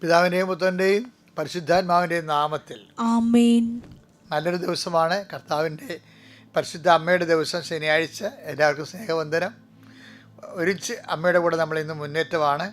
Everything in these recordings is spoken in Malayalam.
പിതാവിന്റെയും പുത്രന്റെയും പരിശുദ്ധാത്മാവിന്റെയും നാമത്തിൽ. ആമേൻ. നല്ലൊരു ദിവസമാണ്. കർത്താവിന്റെ പരിശുദ്ധ അമ്മയുടെ ദിവസം ശനിയാഴ്ച. എല്ലാവർക്കും സ്നേഹവന്ദനം. ഒരുമിച്ച് അമ്മയുടെ കൂടെ നമ്മൾ ഇന്ന് മുന്നേറ്റമാണ്.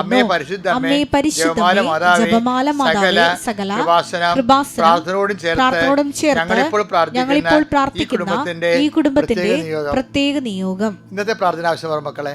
അമ്മേ പരിശുദ്ധ അമ്മേ പരിശുദ്ധമേ ജപമാല മാതാവേ, സകല പ്രാർത്ഥനയോടും ചേർത്ത് പ്രാർത്ഥനയോടും ചേർത്ത് ഞങ്ങളിപ്പോൾ പ്രാർത്ഥിക്കുന്ന ഈ കുടുംബത്തിന്റെ പ്രത്യേക നിയോഗം. ഇന്നത്തെ പ്രാർത്ഥന ആവശ്യം മക്കളെ.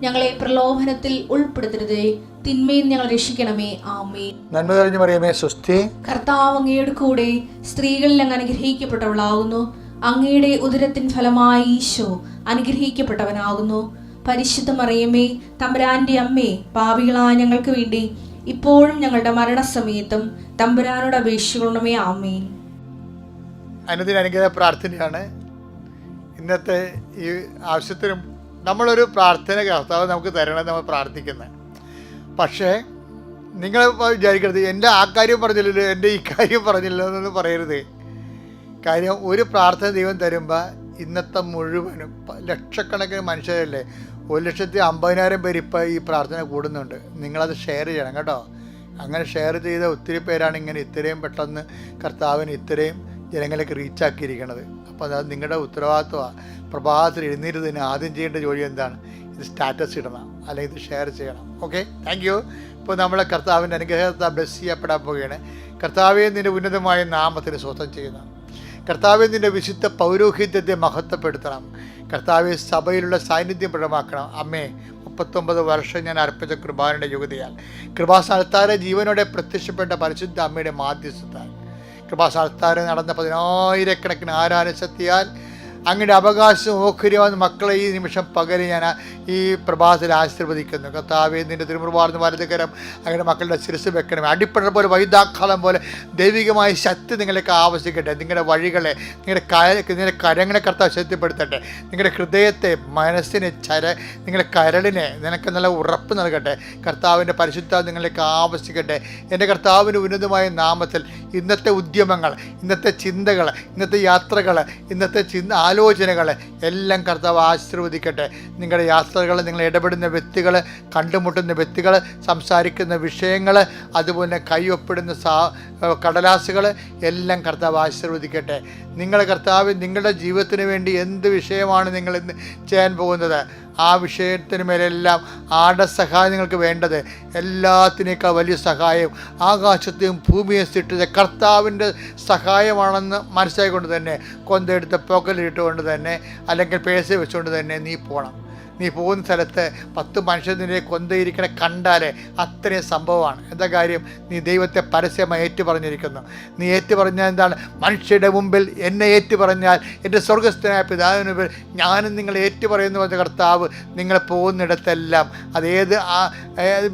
ഞങ്ങളെ പ്രലോഭനത്തിൽ ഉൾപ്പെടുത്തരുതേ. തിന്മയിൽ ഞങ്ങൾ രക്ഷിക്കണമേ. ആമേ നന്മ തെളിഞ്ഞു പറയുമേ സുസ്ഥി കർത്താവ് അങ്ങയുടെ കൂടെ സ്ത്രീകളിൽ അങ്ങ് അനുഗ്രഹിക്കപ്പെട്ടവളാകുന്നു. അങ്ങയുടെ ഉദരത്തിൻ ഫലമായി ഈശോ അനുഗ്രഹിക്കപ്പെട്ടവനാകുന്നു. പരിശുദ്ധ മറിയമേ തമ്പുരാന്റെ അമ്മേ പാപികളായ ഞങ്ങൾക്ക് വേണ്ടി ഇപ്പോഴും ഞങ്ങളുടെ മരണസമയത്തും തമ്പുരാനോട് അപേക്ഷിക്കണമേ. ആമേൻ. അനുദിന അനുഗ്രഹ പ്രാർത്ഥനയാണ്. ഇന്നത്തെ ഈ ആവശ്യത്തിനും നമ്മളൊരു പ്രാർത്ഥന കർത്താവ് നമുക്ക് തരണം നമ്മൾ പ്രാർത്ഥിക്കുന്നത് പക്ഷേ നിങ്ങൾ വിചാരിക്കരുത് എന്റെ ആ കാര്യം പറഞ്ഞില്ലല്ലോ എന്റെ ഈ കാര്യം പറഞ്ഞില്ലല്ലോ എന്നൊന്നും പറയരുത്. കാര്യം ഒരു പ്രാർത്ഥന ദൈവം തരുമ്പോൾ ഇന്നത്തെ മുഴുവനും ലക്ഷക്കണക്കിന് മനുഷ്യരല്ലേ ഒരു ലക്ഷത്തി അമ്പതിനായിരം പേര് ഇപ്പോൾ ഈ പ്രാർത്ഥന കൂടുന്നുണ്ട്. നിങ്ങളത് ഷെയർ ചെയ്യണം കേട്ടോ. അങ്ങനെ ഷെയർ ചെയ്ത ഒത്തിരി പേരാണ് ഇങ്ങനെ ഇത്രയും പെട്ടെന്ന് കർത്താവിന് ഇത്രയും ജനങ്ങളിലേക്ക് റീച്ചാക്കിയിരിക്കുന്നത് അപ്പോൾ അത് നിങ്ങളുടെ ഉത്തരവാദിത്വമാണ് പ്രഭാതത്തിൽ എഴുന്നേരുന്നതിന് ആദ്യം ചെയ്യേണ്ട ജോലി എന്താണ്? ഇത് സ്റ്റാറ്റസ് ഇടണം അല്ലെങ്കിൽ ഇത് ഷെയർ ചെയ്യണം. ഓക്കെ? Thank you. ഇപ്പോൾ നമ്മളെ കർത്താവിന്റെ അനുഗ്രഹത്തെ ബ്ലസ് ചെയ്യപ്പെടാൻ പോവുകയാണ്. കർത്താവെ നിന്റെ ഉന്നതമായ നാമത്തിന് സ്വന്തം ചെയ്യുന്നു. കർത്താവെ നിന്റെ വിശുദ്ധ പൗരോഹിത്യത്തെ മഹത്വപ്പെടുത്തണം. കർത്താവെ സഭയിലുള്ള സാന്നിധ്യം പ്രകടമാക്കണം. അമ്മേ മുപ്പത്തൊമ്പത് വർഷം ഞാൻ അർപ്പിച്ച കൃപാനയുടെ യുഗതയാൽ കൃപാസ്ഥാനത്താരെ ജീവനോടെ പ്രത്യക്ഷപ്പെട്ട പരിശുദ്ധ അമ്മയുടെ മാധ്യസ്ഥത്താൽ. കൃപാസ്ഥാനത്താരെ നടന്ന പതിനായിരക്കണക്കിന് ആരാധനശക്തിയാൽ അങ്ങയുടെ അവകാശം ഓഹരിയാവുന്ന മക്കളെ ഈ നിമിഷം പകരം ഞാൻ ഈ പ്രഭാതത്തിൽ ആശീർവദിക്കുന്നു. കർത്താവെ നിന്റെ തിരുമുറുപാർന്ന് വലതുകരം അങ്ങയുടെ മക്കളുടെ ശിരസ് വെക്കണമേ. അടിപ്പഴ പോലെ വൈദാക്കാലം പോലെ ദൈവികമായ ശക്തി നിങ്ങളൊക്കെ ആവശ്യിക്കട്ടെ നിങ്ങളുടെ വഴികളെ നിങ്ങളുടെ കര നിങ്ങളുടെ കരങ്ങളെ കർത്താവ് ശക്തിപ്പെടുത്തട്ടെ. നിങ്ങളുടെ ഹൃദയത്തെ മനസ്സിനെ ചര നിങ്ങളുടെ കരളിനെ നിനക്ക് നല്ല ഉറപ്പ് നൽകട്ടെ. കർത്താവിന്റെ പരിശുദ്ധ നിങ്ങളിലേക്ക് ആവശ്യിക്കട്ടെ എന്റെ കർത്താവിന്റെ ഉന്നതമായ നാമത്തിൽ ഇന്നത്തെ ഉദ്യമങ്ങൾ ഇന്നത്തെ ചിന്തകൾ ഇന്നത്തെ യാത്രകൾ ഇന്നത്തെ ചിന്ത ആലോചനകൾ എല്ലാം കർത്താവ് ആശീർവദിക്കട്ടെ. നിങ്ങളുടെ യാത്രകൾ നിങ്ങൾ ഇടപെടുന്ന വ്യക്തികൾ കണ്ടുമുട്ടുന്ന വ്യക്തികൾ സംസാരിക്കുന്ന വിഷയങ്ങൾ അതുപോലെ കൈയൊപ്പിടുന്ന സാ കടലാസുകൾ എല്ലാം കർത്താവ് ആശീർവദിക്കട്ടെ. നിങ്ങളുടെ കർത്താവ് നിങ്ങളുടെ ജീവിതത്തിന് വേണ്ടി എന്ത് വിഷയമാണ് നിങ്ങൾ ഇന്ന് ചെയ്യാൻ പോകുന്നത്? ആ വിഷയത്തിന് മേലെല്ലാം ആടെ സഹായം നിങ്ങൾക്ക് വേണ്ടത്? എല്ലാത്തിനേക്കാൾ വലിയ സഹായം. ആകാശത്തെയും ഭൂമിയെ സൃഷ്ടിച്ച കർത്താവിന്റെ സഹായമാണെന്ന് മനസ്സിലായിക്കൊണ്ട് തന്നെ കൊന്തെടുത്ത് പോക്കലിട്ടുകൊണ്ട് തന്നെ അല്ലെങ്കിൽ പേഴ്സിൽ വെച്ചുകൊണ്ട് തന്നെ നീ പോകണം നീ പോകുന്ന സ്ഥലത്ത് പത്ത് മനുഷ്യർ നിന്നെ കൊന്തയിരിക്കണ കണ്ടാലേ അത്രയും സംഭവമാണ്. എന്താ കാര്യം? നീ ദൈവത്തെ പരസ്യമായി ഏറ്റു പറഞ്ഞിരിക്കുന്നു നീ ഏറ്റു പറഞ്ഞാൽ എന്താണ്? മനുഷ്യരുടെ മുമ്പിൽ എന്നെ ഏറ്റു പറഞ്ഞാൽ എന്റെ സ്വർഗസ്ഥനായ പിതാവിന് മുമ്പിൽ ഞാനും നിങ്ങളെ ഏറ്റു പറയുന്നു പറഞ്ഞ കർത്താവ് നിങ്ങൾ പോകുന്നിടത്തെല്ലാം. അതേത് ആ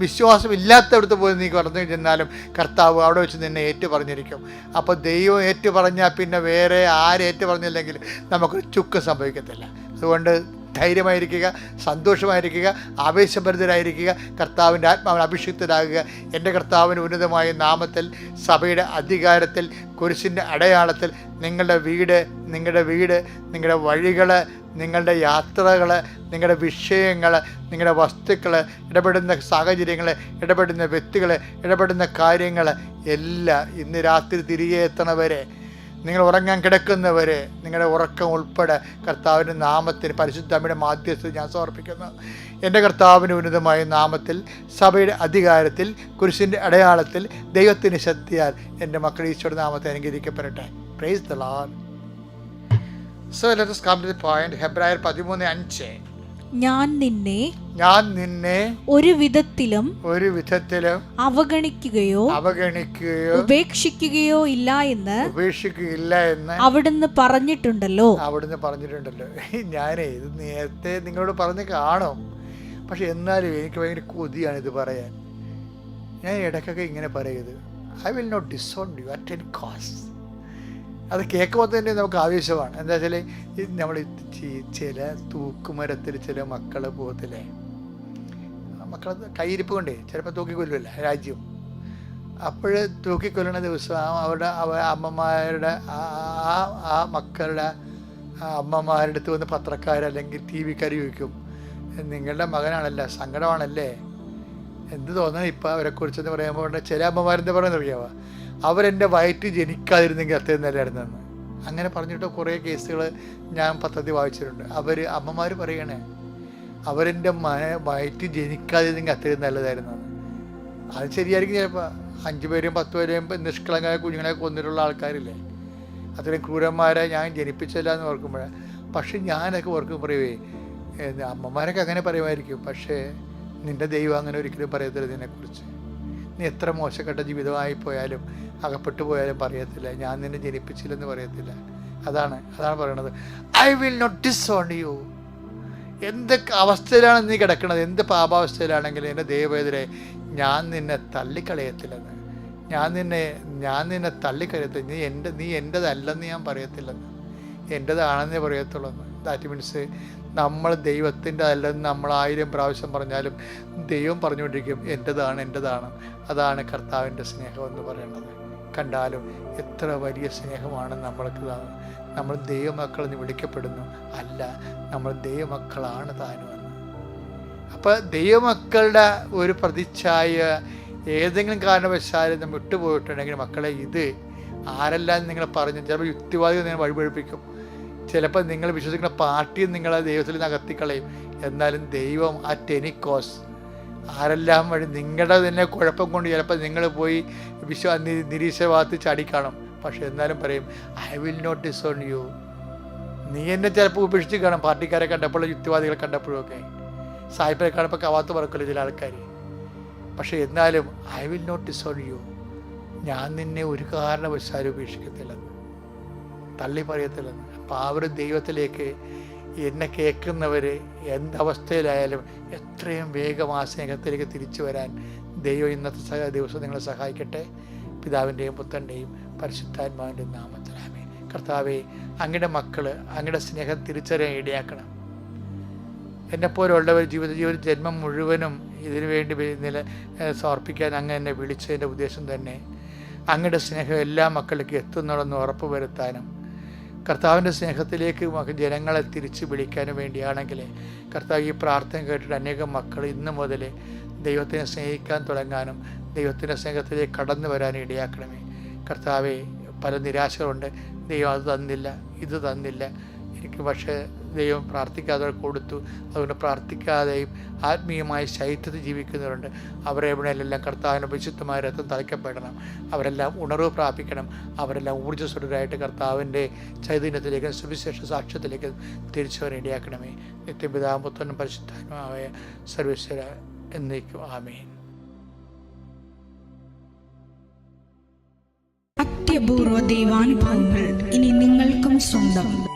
വിശ്വാസം വിശ്വാസമില്ലാത്തടത്ത് പോയി നീ കടന്നു ചെന്നാലും കർത്താവ് അവിടെ വെച്ച് നിന്നെ ഏറ്റു പറഞ്ഞിരിക്കും അപ്പോൾ ദൈവം ഏറ്റു പറഞ്ഞാൽ പിന്നെ വേറെ ആരേറ്റു പറഞ്ഞില്ലെങ്കിൽ നമുക്ക് ചുക്ക് സംഭവിക്കത്തില്ല. അതുകൊണ്ട് ധൈര്യമായിരിക്കുക സന്തോഷമായിരിക്കുക ആവേശഭരിതരായിരിക്കുക കർത്താവിന്റെ ആത്മാവിന് അഭിഷിക്തരാകുക. എന്റെ കർത്താവിന് ഉന്നതമായ നാമത്തിൽ സഭയുടെ അധികാരത്തിൽ കുരിശിന്റെ അടയാളത്തിൽ നിങ്ങളുടെ വീട് നിങ്ങളുടെ വീട് നിങ്ങളുടെ വഴികൾ നിങ്ങളുടെ യാത്രകൾ നിങ്ങളുടെ വിഷയങ്ങൾ നിങ്ങളുടെ വസ്തുക്കൾ ഇടപെടുന്ന സാഹചര്യങ്ങൾ ഇടപെടുന്ന വ്യക്തികൾ ഇടപെടുന്ന കാര്യങ്ങൾ എല്ലാം ഇന്ന് രാത്രി തിരികെ എത്തണവരെ. നിങ്ങൾ ഉറങ്ങാൻ കിടക്കുന്നവരെ നിങ്ങളുടെ ഉറക്കം ഉൾപ്പെടെ കർത്താവിന്റെ നാമത്തിന് പരിശുദ്ധമ്മയുടെ മാധ്യസ്ഥ ഞാൻ സമർപ്പിക്കുന്നു. എന്റെ കർത്താവിന് ഉന്നതമായ നാമത്തിൽ സഭയുടെ അധികാരത്തിൽ കുരിശിന്റെ അടയാളത്തിൽ ദൈവത്തിന് ശക്തിയാൽ എന്റെ മക്കൾ ഈശോയുടെ നാമത്തെ അനുഗ്രഹിക്കപ്പെടട്ടെ. Praise the lord so let us come ഹെബ്രായർ പതിമൂന്ന് അഞ്ച്. ഞാൻ നിന്നെ ഞാൻ നിന്നെ ഒരു വിധത്തിലും ഒരു വിധത്തിലും അവഗണിക്കുകയോ അവഗണിക്കുകയോ ഉപേക്ഷിക്കുകയോ ഇല്ല എന്ന് ഉപേക്ഷിക്കുകയില്ല എന്ന് അവിടുന്ന് പറഞ്ഞിട്ടുണ്ടല്ലോ. അവിടുന്ന് പറഞ്ഞിട്ടുണ്ടല്ലോ. ഞാനേ ഇത് നേരത്തെ നിങ്ങളോട് പറഞ്ഞു കാണും. പക്ഷെ എന്നാലും എനിക്ക് ഭയങ്കര കൊതിയാണ് ഇത് പറയാൻ. ഞാൻ ഇടയ്ക്കൊക്കെ ഇങ്ങനെ പറയത് I will not disown you at any cost അത് കേൾക്കുമ്പോൾ തന്നെ നമുക്ക് ആവേശമാണ്. എന്താ വെച്ചാൽ നമ്മൾ ചില തൂക്കുമരത്തിൽ ചില മക്കൾ പോകത്തില്ലേ? മക്കൾ കയ്യിരിപ്പ് കൊണ്ടേ ചിലപ്പോൾ തൂക്കിക്കൊല്ലുമല്ല രാജ്യം. അപ്പോൾ തൂക്കിക്കൊല്ലുന്ന ദിവസം അവരുടെ അവ അമ്മമാരുടെ ആ ആ- മക്കളുടെ അമ്മമാരുടെ അടുത്ത് വന്ന് പത്രക്കാർ അല്ലെങ്കിൽ ടി വിക്കാർ ചോദിക്കും നിങ്ങളുടെ മകനാണല്ലേ? സങ്കടമാണല്ലേ? എന്ത് തോന്നണം ഇപ്പം അവരെക്കുറിച്ചെന്ന് പറയുമ്പോൾ ചില അമ്മമാരെന്താ പറയുന്നത് അറിയാമോ അവരെന്റെ വയറ്റ് ജനിക്കാതിരുന്നെങ്കിൽ അത്രയും നല്ലതായിരുന്നെന്ന് അങ്ങനെ പറഞ്ഞിട്ട് കുറേ കേസുകൾ ഞാൻ പദ്ധതി വായിച്ചിട്ടുണ്ട്. അവർ അമ്മമാർ പറയണേ അവരെന്റെ മന വയറ്റ് ജനിക്കാതിരുന്നെങ്കിൽ അത്രയും നല്ലതായിരുന്നു അത് ശരിയായിരിക്കും ചിലപ്പോൾ അഞ്ച് പേരും പത്ത് പേരെയും നിഷ്കളങ്കമായ കുഞ്ഞുങ്ങളെ കൊന്നിട്ടുള്ള ആൾക്കാരില്ലേ? അത്രയും ക്രൂരന്മാരെ ഞാൻ ജനിപ്പിച്ചല്ല എന്ന് ഓർക്കുമ്പോഴേ. പക്ഷെ ഞാനൊക്കെ ഓർക്കും പറയുവേ അമ്മമാരൊക്കെ അങ്ങനെ പറയുമായിരിക്കും. പക്ഷേ നിന്റെ ദൈവം അങ്ങനെ ഒരിക്കലും പറയത്തില്ല ഇതിനെക്കുറിച്ച് നീ എത്ര മോശപ്പെട്ട ജീവിതമായി പോയാലും അകപ്പെട്ടു പോയാലും പറയത്തില്ല. ഞാൻ നിന്നെ ജനിപ്പിച്ചില്ലെന്ന് പറയത്തില്ല. അതാണ് അതാണ് പറയണത്. I will not disown you എന്ത് അവസ്ഥയിലാണ് നീ കിടക്കുന്നത് എന്ത് പാപാവസ്ഥയിലാണെങ്കിലും എന്റെ ദൈവമെതിരെ ഞാൻ നിന്നെ തള്ളിക്കളയത്തില്ലെന്ന്. ഞാൻ നിന്നെ ഞാൻ നിന്നെ തള്ളിക്കളയത്തില്ല. നീ എന്റെ നീ എന്റെതല്ലെന്ന് ഞാൻ പറയത്തില്ലെന്ന്. എന്റെതാണെന്നേ പറയത്തുള്ളൂ ദാറ്റ് മീൻസ് നമ്മൾ ദൈവത്തിന്റെ അല്ലെന്ന് നമ്മൾ ആയിരം പ്രാവശ്യം പറഞ്ഞാലും ദൈവം പറഞ്ഞുകൊണ്ടിരിക്കും എന്റെതാണ് എന്റെതാണ് അതാണ് കർത്താവിന്റെ സ്നേഹം എന്ന് പറയുന്നത്. കണ്ടാലും എത്ര വലിയ സ്നേഹമാണ് നമ്മൾക്ക് നമ്മൾ ദൈവമക്കളെന്ന് വിളിക്കപ്പെടുന്നു. അല്ല നമ്മൾ ദൈവമക്കളാണ് താനും എന്ന്. അപ്പോൾ ദൈവമക്കളുടെ ഒരു പ്രതിച്ഛായ ഏതെങ്കിലും കാരണവശാലും നമ്മൾ വിട്ടുപോയിട്ടുണ്ടെങ്കിൽ മക്കളെ ഇത് ആരെല്ലാം നിങ്ങൾ പറഞ്ഞു ചിലപ്പോൾ യുക്തിവാദികൾ നിങ്ങൾ വഴിപഴിപ്പിക്കും ചിലപ്പോൾ നിങ്ങൾ വിശ്വസിക്കുന്ന പാർട്ടിയും നിങ്ങളെ ദൈവത്തിൽ നിന്ന് അകത്തിക്കളയും. എന്നാലും ദൈവം ആ ടെനിക്കോസ് ആരെല്ലാം വഴി നിങ്ങളുടെ തന്നെ കുഴപ്പം കൊണ്ട് ചിലപ്പോൾ നിങ്ങൾ പോയി വിശ്വ നി- നിരീശ്വരവാദത്തിൽ ചാടിക്കാണും. പക്ഷെ എന്നാലും പറയും I will not disown you നീ എന്നെ ചിലപ്പോൾ ഉപേക്ഷിച്ച് കാണും പാർട്ടിക്കാരെ കണ്ടപ്പോഴും യുക്തിവാദികളെ കണ്ടപ്പോഴൊക്കെ സായിപ്പിനെ കാണുമ്പോൾ കവാത്ത് പറക്കില്ല ചില ആൾക്കാർ പക്ഷേ എന്നാലും I will not disown you ഞാൻ നിന്നെ ഒരു കാരണവശാലും ഉപേക്ഷിക്കത്തില്ലെന്ന് തള്ളി പറയത്തില്ലെന്ന്. ഒരു ദൈവത്തിലേക്ക് എന്നെ കേൾക്കുന്നവർ എന്തവസ്ഥയിലായാലും എത്രയും വേഗം ആ സ്നേഹത്തിലേക്ക് തിരിച്ചു വരാൻ ദൈവം ഇന്നത്തെ ദിവസം നിങ്ങളെ സഹായിക്കട്ടെ. പിതാവിന്റെയും പുത്രന്റെയും പരിശുദ്ധാത്മാവിന്റെയും നാമത്തിലാമേ കർത്താവെ അങ്ങയുടെ മക്കൾ അങ്ങയുടെ സ്നേഹം തിരിച്ചറിയാൻ ഇടയാക്കണം. എന്നെപ്പോലുള്ളവർ ജീവിത ജീവിത ജന്മം മുഴുവനും ഇതിനു വേണ്ടി നില സമർപ്പിക്കാൻ അങ്ങ് എന്നെ വിളിച്ചതിന്റെ ഉദ്ദേശം തന്നെ അങ്ങയുടെ സ്നേഹം എല്ലാ മക്കളിലേക്ക് എത്തുന്നുണ്ടെന്ന് ഉറപ്പ് വരുത്താനും കർത്താവിന്റെ സ്നേഹത്തിലേക്ക് ജനങ്ങളെ തിരിച്ചു വിളിക്കാനും വേണ്ടിയാണെങ്കിൽ കർത്താവ് ഈ പ്രാർത്ഥന കേട്ടിട്ട് അനേകം മക്കൾ ഇന്ന് മുതൽ ദൈവത്തിനെ സ്നേഹിക്കാൻ തുടങ്ങാനും ദൈവത്തിന്റെ സ്നേഹത്തിലേക്ക് കടന്നു വരാനും ഇടയാക്കണമേ. കർത്താവെ പല നിരാശകളുണ്ട്. ദൈവം അത് തന്നില്ല ഇത് തന്നില്ല. എനിക്ക് പക്ഷേ ദൈവം പ്രാർത്ഥിക്കാതെ കൊടുത്തു. അതുകൊണ്ട് പ്രാർത്ഥിക്കാതെയും ആത്മീയമായ ശൈത്യത്തിൽ ജീവിക്കുന്നവരുണ്ട്. അവരെ എവിടെയെല്ലാം കർത്താവിന്റെ വിശുദ്ധമായ രക്തം തളിക്കപ്പെടണം. അവരെല്ലാം ഉണർവ് പ്രാപിക്കണം. അവരെല്ലാം ഊർജസ്വലരായിട്ട് കർത്താവിന്റെ ചൈതന്യത്തിലേക്കും സുവിശേഷ സാക്ഷ്യത്തിലേക്കും തിരിച്ചു വരാൻ ഇടയാക്കണമേ നിത്യപിതാമ്പുത്രനും പരിശുദ്ധാത്മാവായ സർവീശ്വര എന്നേക്കും. ആമേൻ. അത്യപൂർവ ദൈവാനുഭവങ്ങൾ ഇനി നിങ്ങൾക്കും സ്വന്തം.